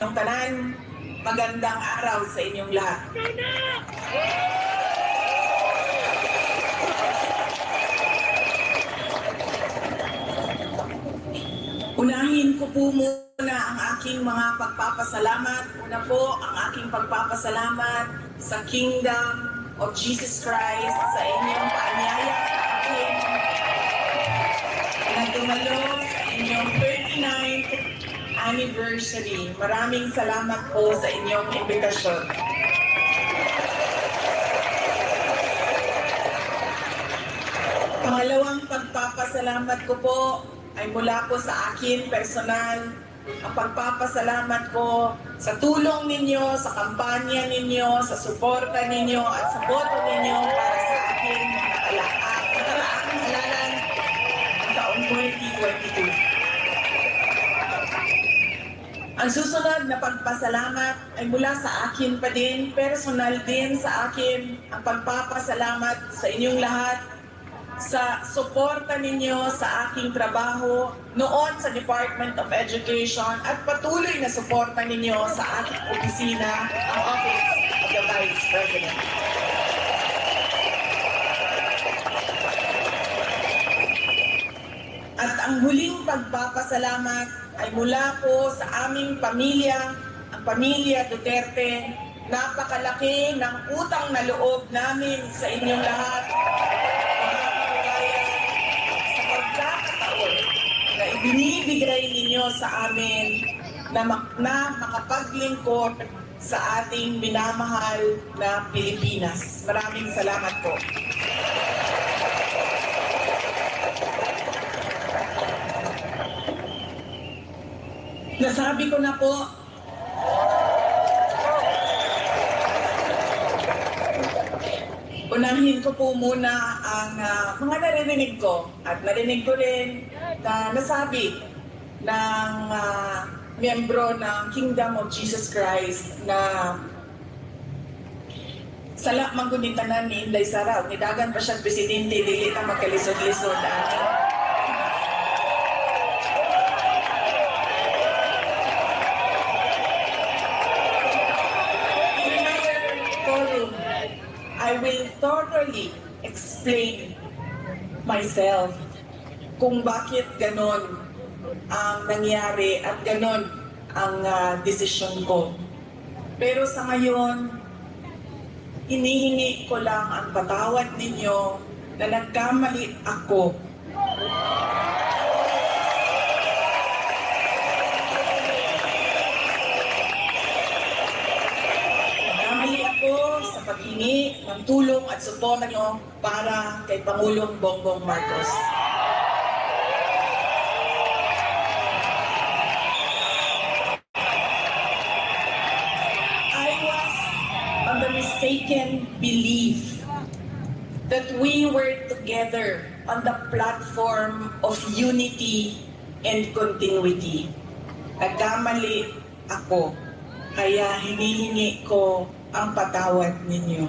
Ang tanan, magandang araw sa inyong lahat. Unahin ko po muna ang aking mga pagpapasalamat. Una po, ang aking pagpapasalamat sa Kingdom of Jesus Christ sa inyong paanyaya sa akin na dumalo sa inyong 39th anniversary. Maraming salamat po sa inyong imbitasyon. Pangalawang pagpapasalamat ko po ay mula po sa akin personal. Ang pagpapasalamat ko sa tulong ninyo, sa kampanya ninyo, sa suporta ninyo at sa boto ninyo para sa akin nakaraang halalan ng taong 2022. Ang susunod na pagpasalamat ay mula sa akin pa din, personal din sa akin ang pagpapasalamat sa inyong lahat sa suporta ninyo sa aking trabaho noon sa Department of Education at patuloy na suporta ninyo sa aking opisina, ang Office of the Vice President. At ang huling pagpapasalamat ay mula po sa aming pamilya, ang pamilya Duterte. Napakalaki ng utang na loob namin sa inyong lahat. Sa pagkakataon na ibinibigay ninyo sa amin na, mak- na makapaglingkod sa ating minamahal na Pilipinas. Maraming salamat po. Nasabi ko na po, unahin ko po muna ang ah, mga naririnig ko at narinig ko rin na nasabi ng ah, miyembro ng Kingdom of Jesus Christ na sala manggunitan ni Inday Saraw. Nidagan pa siya presidente, dili na magkalisod-lisod. Ani. In another forum, I will thoroughly explain myself kung bakit ganon ang nangyari at ganon ang ah, desisyon ko. Pero sa ngayon, hinihingi ko lang ang patawad ninyo na nagkamali ako Nagkamali ako paghingi ng tulong at suporta nyo para kay Pangulong Bongbong Marcos. I was on the mistaken belief that we were together on the platform of unity and continuity. Nagkamali ako, kaya hinihingi ko ang patawad ninyo.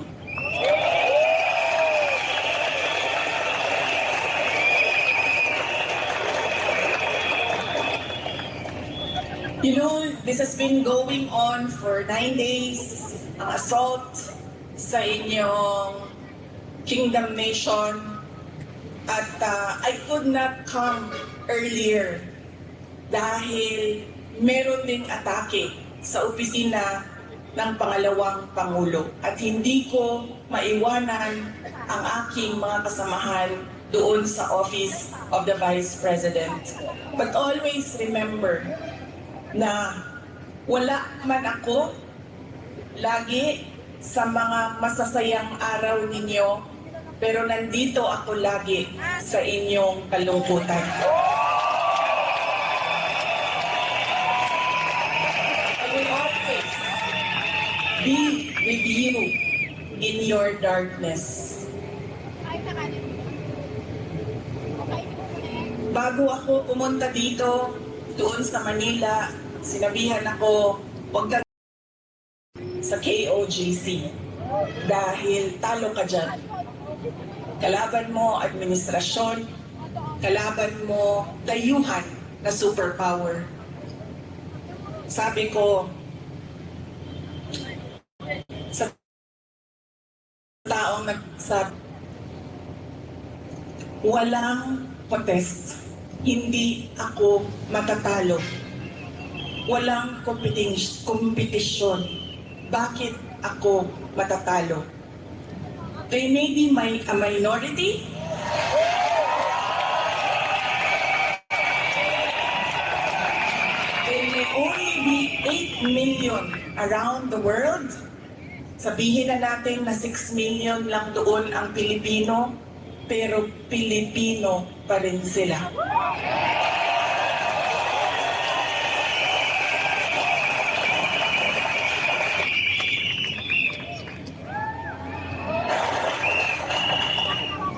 You know, this has been going on for nine days. Ang assault sa inyong kingdom nation. At uh, I could not come earlier dahil meron ding atake sa opisina ng pangalawang Pangulo. At hindi ko maiwanan ang aking mga kasamahan doon sa Office of the Vice President. But always remember, na wala man ako lagi sa mga masasayang araw ninyo, pero nandito ako lagi sa inyong kalungkutan. With you in your darkness. Bago ako pumunta dito, doon sa Manila, sinabihan ako, huwag ka sa KOJC dahil talo ka dyan. Kalaban mo administrasyon, kalaban mo dayuhan na superpower. Sabi ko, sabi, walang protest. Hindi ako matatalo. Walang kompetisyon. Bakit ako matatalo? They may be my, a minority, only be 8 million around the world. Sabihin na natin na 6 million lang doon ang Pilipino, pero Pilipino pa rin sila.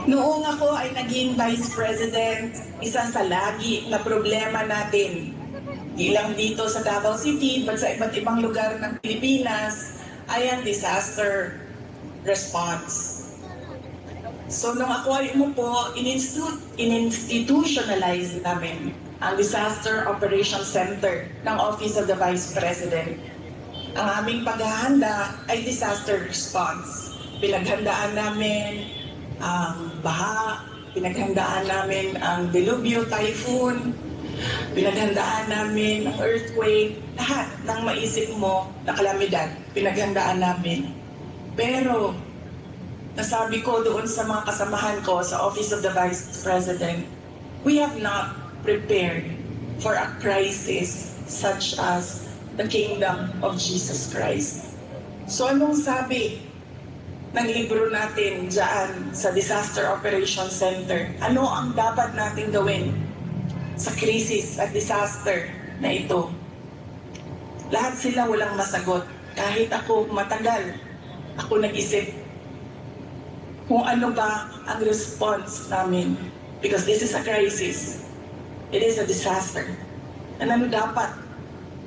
Noong ako ay naging Vice President, isa sa lagi na problema natin Di lang dito sa Davao City, but sa iba't ibang lugar ng Pilipinas, ay ang disaster response. So nung ay umupo, in-institu- in-institutionalize namin ang Disaster Operations Center ng Office of the Vice President. Ang aming paghahanda ay disaster response. Pinaghandaan namin ang baha, pinaghandaan namin ang delubyo, typhoon, Pinaghandaan namin ang earthquake, lahat ng maisip mo na kalamidad, pinaghandaan namin. Pero, nasabi ko doon sa mga kasamahan ko sa Office of the Vice President, we have not prepared for a crisis such as the kingdom of Jesus Christ. So anong sabi ng libro natin dyan sa Disaster Operations Center? Ano ang dapat natin gawin sa krisis at disaster na ito. Lahat sila walang masagot. Kahit ako matagal, ako nag-isip kung ano ba ang response namin. Because this is a crisis. It is a disaster. And ano dapat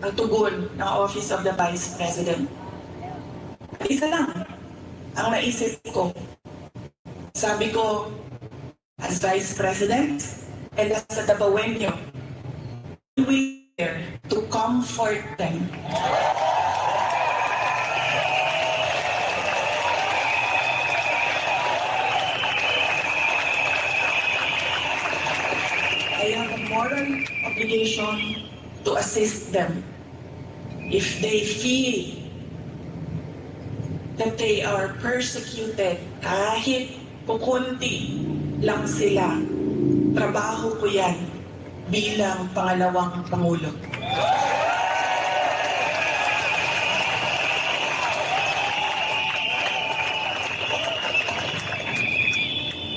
ang tugon ng Office of the Vice President? Isa lang ang naisip ko. Sabi ko, as Vice President, and as a Dabawenyo, we are to comfort them. I have a moral obligation to assist them if they feel that they are persecuted kahit kukunti lang sila trabaho ko yan bilang pangalawang Pangulo.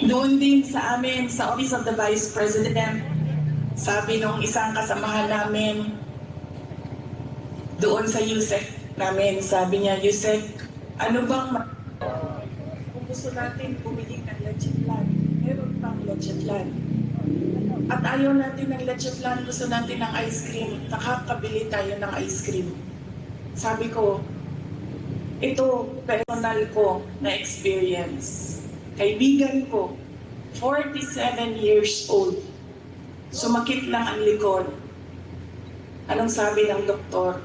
Doon din sa amin, sa Office of the Vice President, sabi nung isang kasamahan namin, doon sa USEC namin, sabi niya, USEC, ano bang ma- kung gusto natin bumili ng legit land, meron pang legit land. At ayaw natin ng legit land, gusto natin ng ice cream. Nakakabili tayo ng ice cream. Sabi ko, ito personal ko na experience. Kaibigan ko, 47 years old. Sumakit lang ang likod. Anong sabi ng doktor?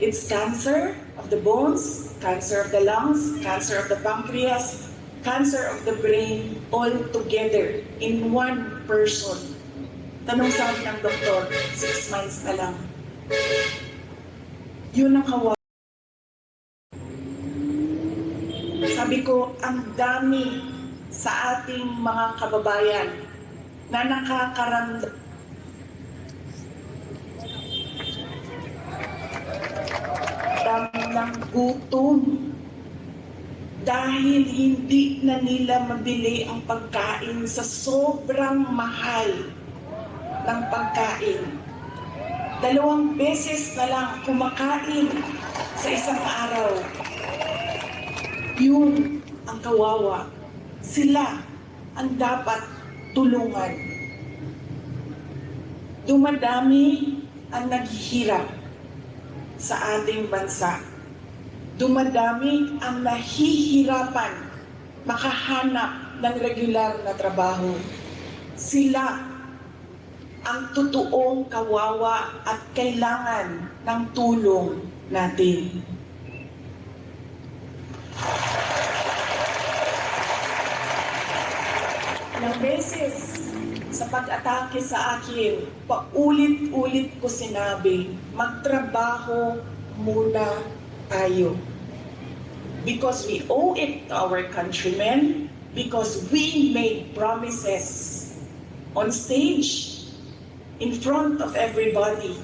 It's cancer of the bones, cancer of the lungs, cancer of the pancreas, cancer of the brain all together in one person. Tanong sabi ng doktor, six months na lang. Yun ang kawa. Sabi ko, ang dami sa ating mga kababayan na nakakaramdam ng gutom dahil hindi na nila mabili ang pagkain sa sobrang mahal ng pagkain. Dalawang beses na lang kumakain sa isang araw. Yun ang kawawa. Sila ang dapat tulungan. Dumadami ang naghihirap sa ating bansa dumadami ang nahihirapan makahanap ng regular na trabaho. Sila ang totoong kawawa at kailangan ng tulong natin. Ng beses sa pag-atake sa akin, paulit-ulit ko sinabi, magtrabaho muna tayo. Because we owe it to our countrymen, because we made promises on stage, in front of everybody,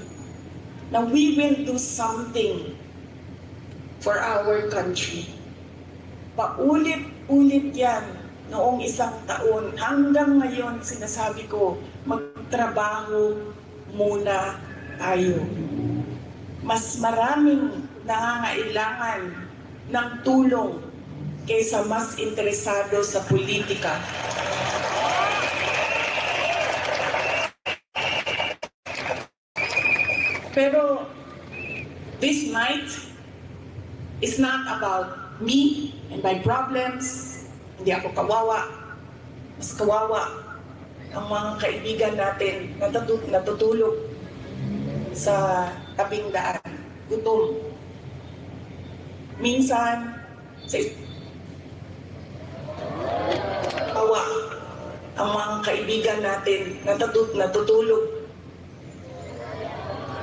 na we will do something for our country. Paulit-ulit yan noong isang taon. Hanggang ngayon, sinasabi ko, magtrabaho muna tayo. Mas maraming nangangailangan ng tulong kaysa mas interesado sa politika. Pero this night is not about me and my problems. Hindi ako kawawa. Mas kawawa ang mga kaibigan natin na natu- natutulog sa tabing daan. Gutom. Minsan, sa kawa ang mga kaibigan natin na natu- natutulog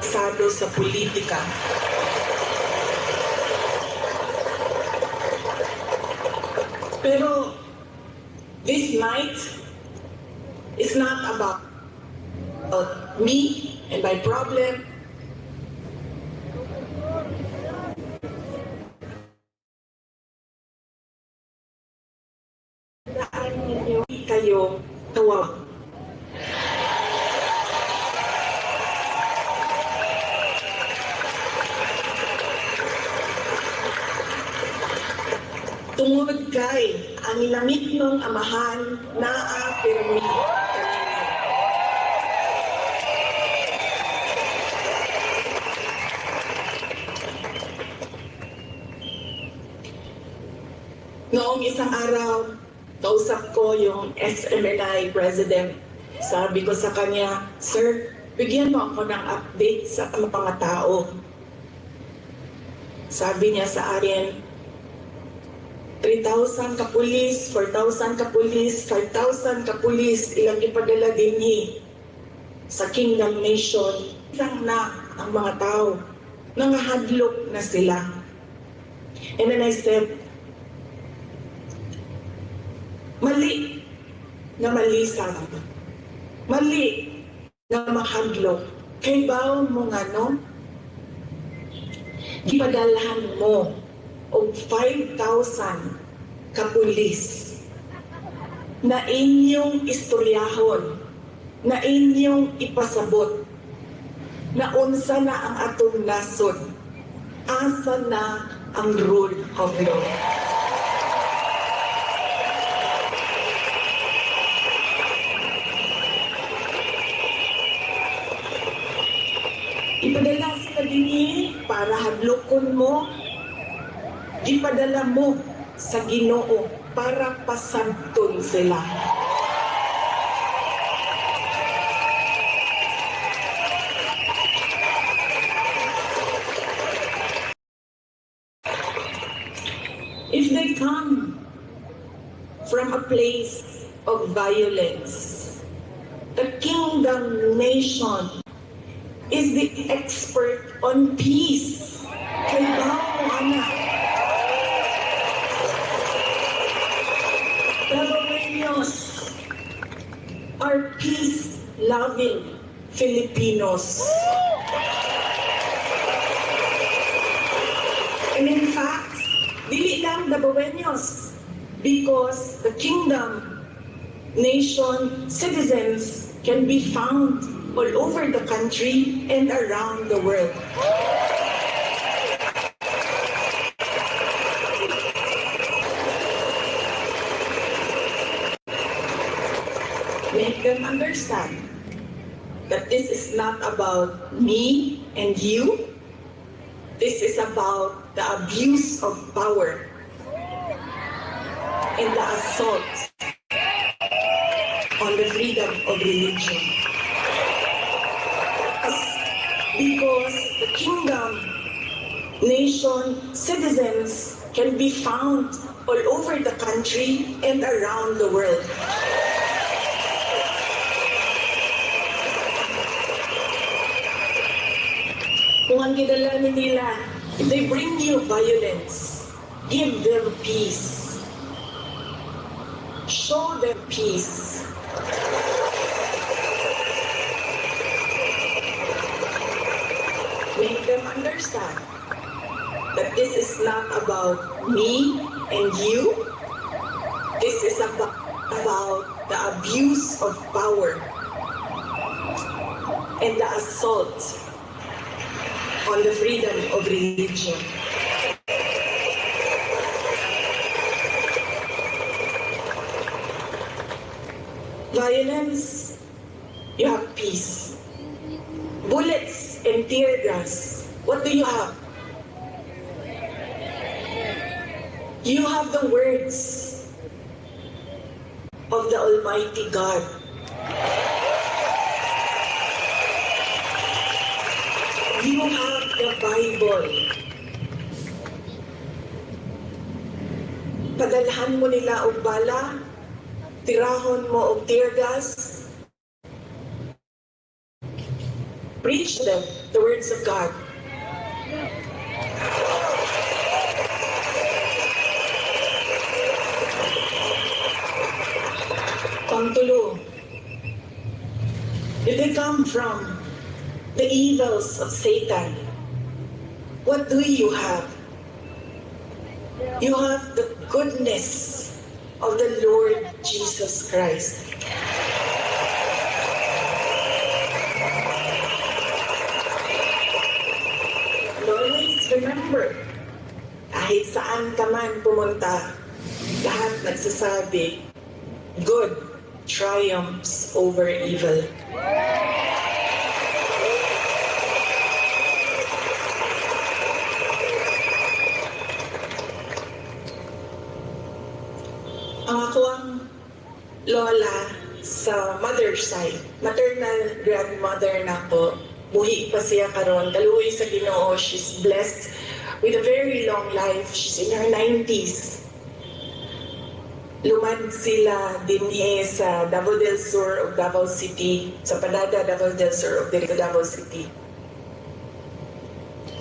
sado sa politika. Pero this night is not about, about me and my problem. Sa kanya, Sir, bigyan mo ako ng update sa mga tao. Sabi niya sa akin, 3,000 kapulis, 4,000 kapulis, 5,000 kapulis, ilang ipadala din ni sa Kingdom Nation. Isang na ang mga tao. Nangahadlok na sila. And then I said, mali na mali sana. Mali na mahadlok. Kay baon mo nga no? Gipadalahan mo og 5,000 kapulis na inyong istoryahon, na inyong ipasabot, na unsa na ang atong nasod, asa na ang rule of law. Ipadala sila din para hadlokon mo ipadala mo sa Ginoo para pasabton sila. If they come from a place of violence, the kingdom nation is the expert on peace. Kay Bao, anak. Tabaweños are peace-loving Filipinos. And in fact, dili lang Dabaweños because the kingdom, nation, citizens can be found all over the country and around the world. make them understand that this is not about me and you. This is about the abuse of power and the assault on the freedom of religion. the kingdom, nation, citizens can be found all over the country and around the world. Kung ang ginalani nila, if they bring you violence, give them peace. Show them peace. Understand that this is not about me and you. This is about, about the abuse of power and the assault on the freedom of religion. Violence, you have peace. Bullets and tear gas, what do you have? You have the words of the Almighty God. You have the Bible. Padalhan mo nila og bala, tirahon mo og tear gas. Preach them the words of God. Pangtulo. If they come from the evils of Satan, what do you have? You have the goodness of the Lord Jesus Christ. And always remember, kahit saan ka man pumunta, lahat nagsasabi, good triumphs over evil. Ang ako ang lola sa mother side, maternal grandmother na po. Buhi pa siya karon. Kaluoy sa Ginoo, she's blessed with a very long life. She's in her 90s. Lumad sila dinhi sa Davao del Sur of Davao City, sa Padada Davao del Sur Dirico Davao City.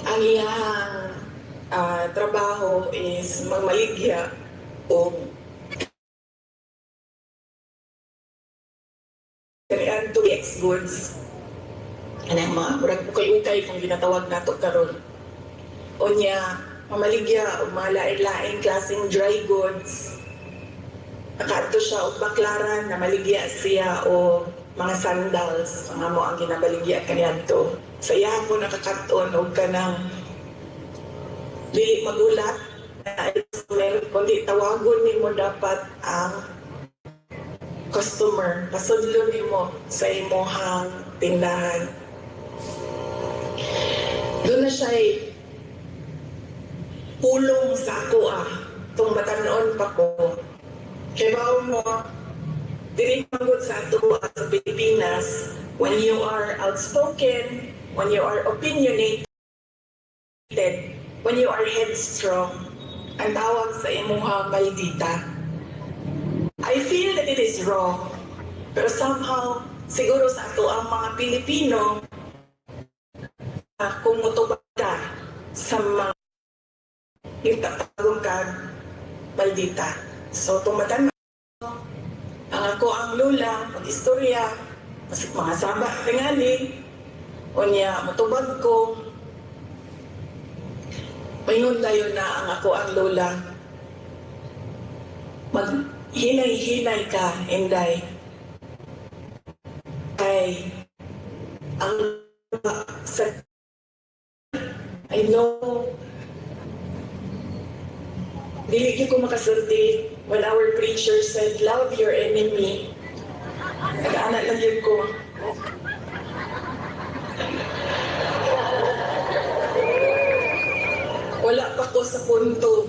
Ang iyang ah, trabaho is magmaligya o kanian to ex goods. Anang mga murag ukay-ukay kung ginatawag nato karon. O niya, mamaligya o mga lain-lain klaseng dry goods. Nakaadto siya og baklaran na maligya siya o mga sandals mga mo ang ginabaligya kaniadto. Sa iya ko nakakaton og kanang dili magulat na customer kundi tawagon nimo dapat ang customer pasudlo nimo sa imong tindahan. Doon na siya pulong sa ako ah. Itong batanon pa ko. Kaya ba mo, dili magod sa ato ah, sa Pilipinas, when you are outspoken, when you are opinionated, when you are headstrong, ang tawag sa imuha maldita. I feel that it is wrong. Pero somehow, siguro sa ato ang mga Pilipino, uh, kung mutubag ka sa mga yung tatagong ka, maldita. So, tumatan mo, ang ako ang lula, mag-istorya, mas mga saba, tingali, o niya, mutubag ko, Paingon tayo na ang ako ang lola. Maghinay-hinay ka, Inday. Ay, ang sa I know dili ko makasulti when our preacher said, love your enemy. Nag-anak lang yun ko. wala pa ko sa punto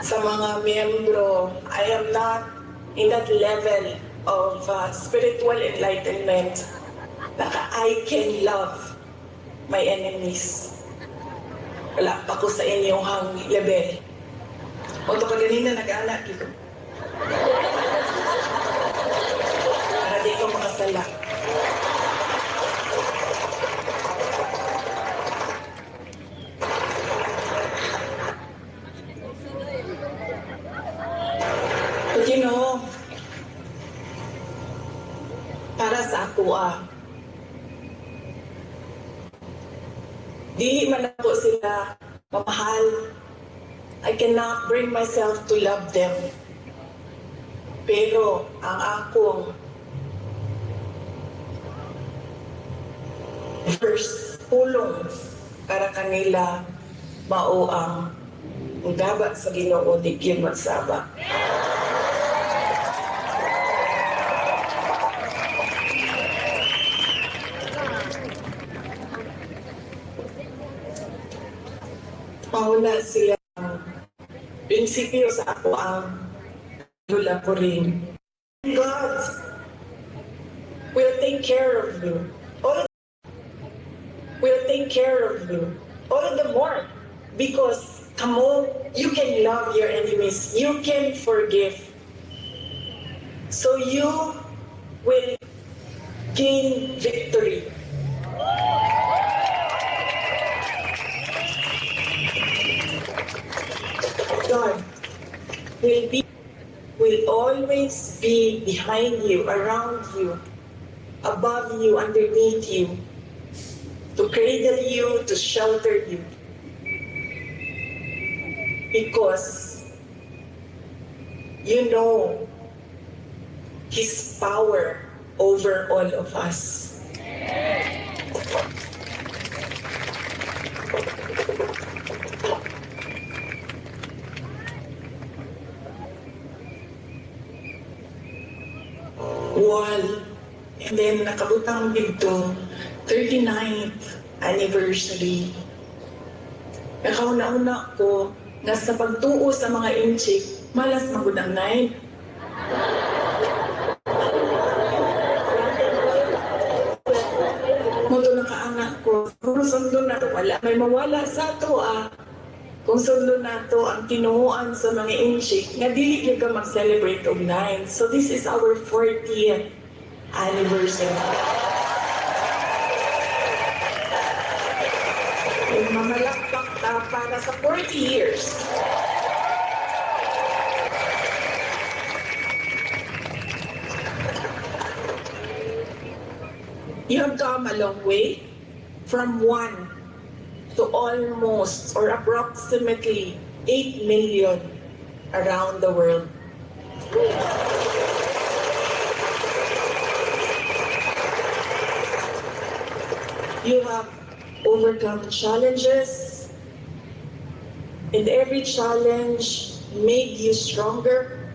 sa mga miyembro. I am not in that level of uh, spiritual enlightenment na I can love my enemies. Wala pa ko sa inyong hang level. O to kaganina nag-anak dito. Para di ko makasala. atua. Dili man ako sila mamahal. I cannot bring myself to love them. Pero ang akong first pulong para kanila mao ang gaba sa Ginoo di gyud magsaba. Mauna sila prinsipyo sa ako ang lula ko rin. God will take care of you. All will take care of you. All the more because kamo, you can love your enemies. You can forgive. So you will gain victory. God will be will always be behind you, around you, above you, underneath you, to cradle you, to shelter you. Because you know His power over all of us. Wall. And then nakabutang dito, 39th anniversary. Nakauna-una ko na sa pagtuo sa mga inchik, malas magudang night. Muto na kaanak ko, kung sundo na wala may mawala sa to ah. Kung sundo na ang tinuuan sa mga inchik, nga dili gyud ka mag-celebrate og nine. So this is our 40th anniversary. Mamalakpak ta para sa 40 years. You have come a long way from one to almost or approximately 8 million around the world. You have overcome challenges, and every challenge made you stronger,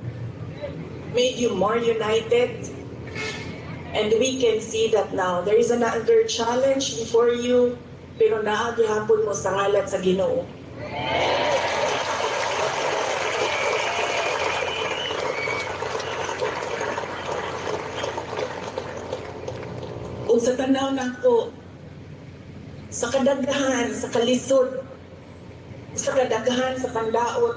made you more united. And we can see that now. There is another challenge before you, pero naagihapon mo sa ngalan sa Ginoo. Kung sa tanaw nako, sa kadaghan, sa kalisod, sa kadaghan, sa pandaot,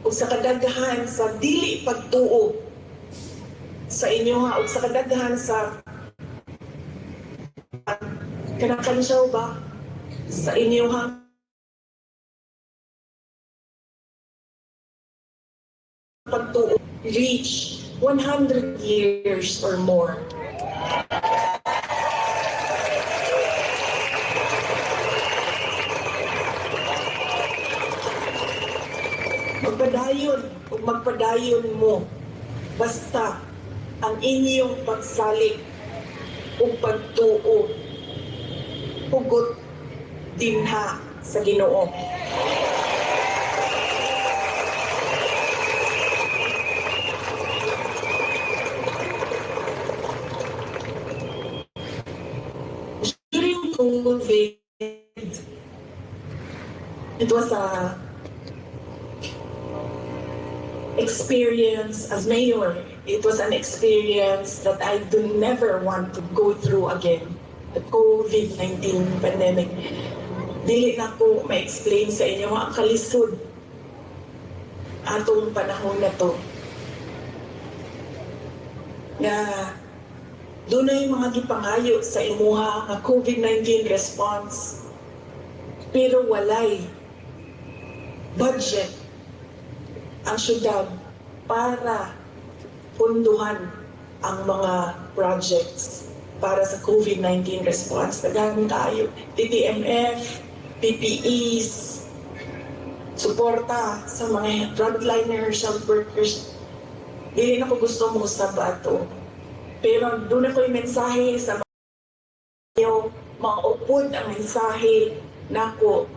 o sa kadaghan, sa dili pagtuo sa inyo ha, o sa kadaghan sa kanakansyaw ba sa inyo ha pagtuo reach 100 years or more. Magpadayon o magpadayon mo basta ang inyong pagsalig o pagtuo hugot sa Ginoo. During COVID, it was a experience as mayor. It was an experience that I do never want to go through again. The COVID-19 pandemic. Dili na ko ma-explain sa inyo ang kalisod atong panahon na to. Na yung mga gipangayo sa imuha nga COVID-19 response. Pero walay budget ang syudad para punduhan ang mga projects. para sa COVID-19 response. Nagamit tayo TTMF, PPEs, suporta sa mga frontliners, health workers. Dili na ko gusto mo sa bato. Pero doon ako yung mensahe sa inyo, mga upod ang mensahe nako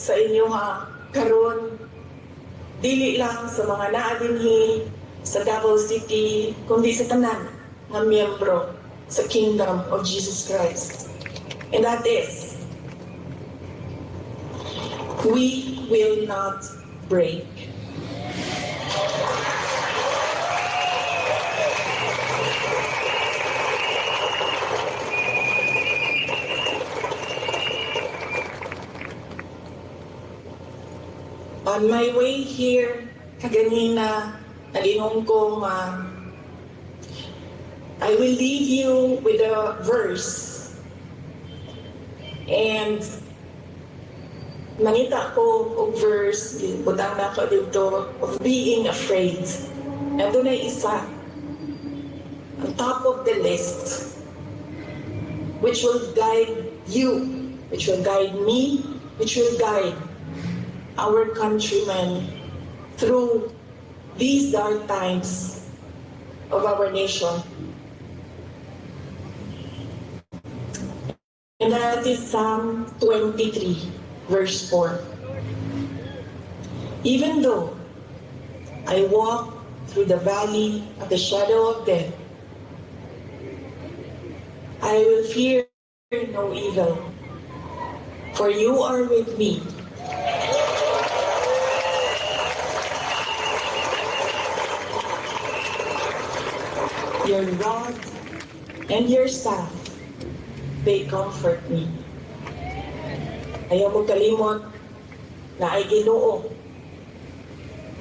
sa inyo ha karon dili lang sa mga naadinhi sa Davao City kundi sa tanan nga miyembro sa Kingdom of Jesus Christ. And that is we will not break. On my way here, kaganina, nalinong ko I will leave you with a verse. And mangita ko og verse, butang na ko dito, of being afraid. Ito na isa, on top of the list, which will guide you, which will guide me, which will guide our countrymen through these dark times of our nation. And that is Psalm 23, verse 4. Even though I walk through the valley of the shadow of death, I will fear no evil, for you are with me. Your rod and your staff, they comfort me. Ayaw mo kalimot na ay ginoo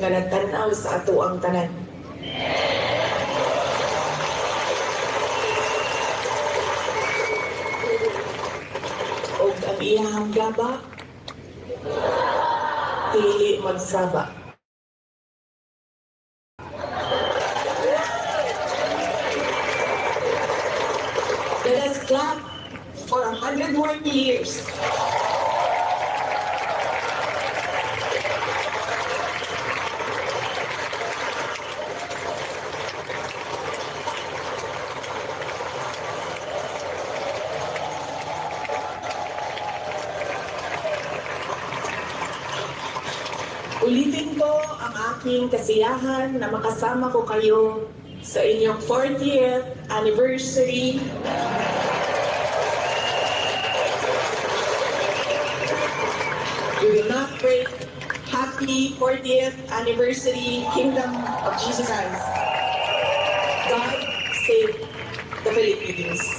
nga nagtanaw sa ato ang tanan. O ang iyahang gaba, dili magsaba. Let us clap for a hundred more years. Ulitin ko ang aking kasiyahan na makasama ko kayo sa inyong 40th anniversary We will not break. Happy 40th anniversary, Kingdom of Jesus Christ. God save the Philippines.